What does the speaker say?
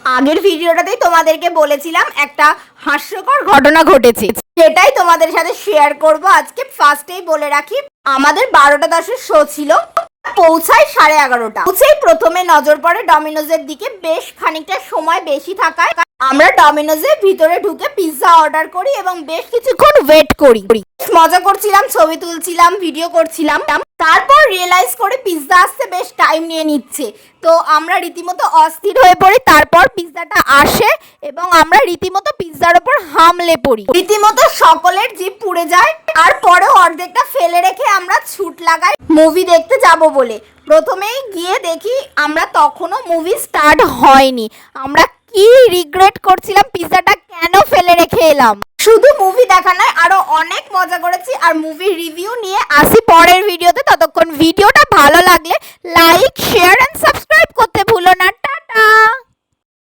আগের ভিডিওটাতেই তোমাদেরকে বলেছিলাম একটা হাস্যকর ঘটনা ঘটেছে। সেটাই তোমাদের সাথে শেয়ার করব। আজকে ফার্স্টেই বলে রাখি, আমাদের বারোটা দশের শো ছিল, পৌঁছায় সাড়ে এগারোটা। পৌঁছেই প্রথমে নজর পড়ে ডমিনোজের দিকে। বেশ খানিকটা সময় বেশি থাকায় আমরা ডমিনোজের ভিতরে ঢুকে পিৎজা অর্ডার করি এবং বেশ কিছুক্ষণ ওয়েট করি। মজা করছিলাম, ছবি তুলছিলাম ভিডিও করছিলাম। তারপর রিয়েলাইজ করে পিৎজা আসতে বেশ টাইম নিয়ে নিচ্ছে। তো আমরা রীতিমতো অস্থির হয়ে পড়ি, তারপর পিৎজাটা আসে এবং আমরা রীতিমতো পিৎজার ওপর হামলে পড়ি। রীতিমতো সকলের জিপ পুড়ে যায়, আর পরে অর্ধেকটা ফেলে রেখে আমরা ছুট লাগাই মুভি দেখতে যাব বলে। প্রথমেই গিয়ে দেখি, আমরা তখনও মুভি স্টার্ট হয়নি। আমরা কি রিগ্রেট করছিলাম রেখে এলাম শুধু মুভি দেখা নয়, আরও অনেক মজা করেছি। আর মুভি রিভিউ নিয়ে আসি পরের ভিডিওতে ততক্ষণ ভিডিওটা ভালো লাগলে লাইক শেয়ার এন্ড সাবস্ক্রাইব করতে ভুলো না।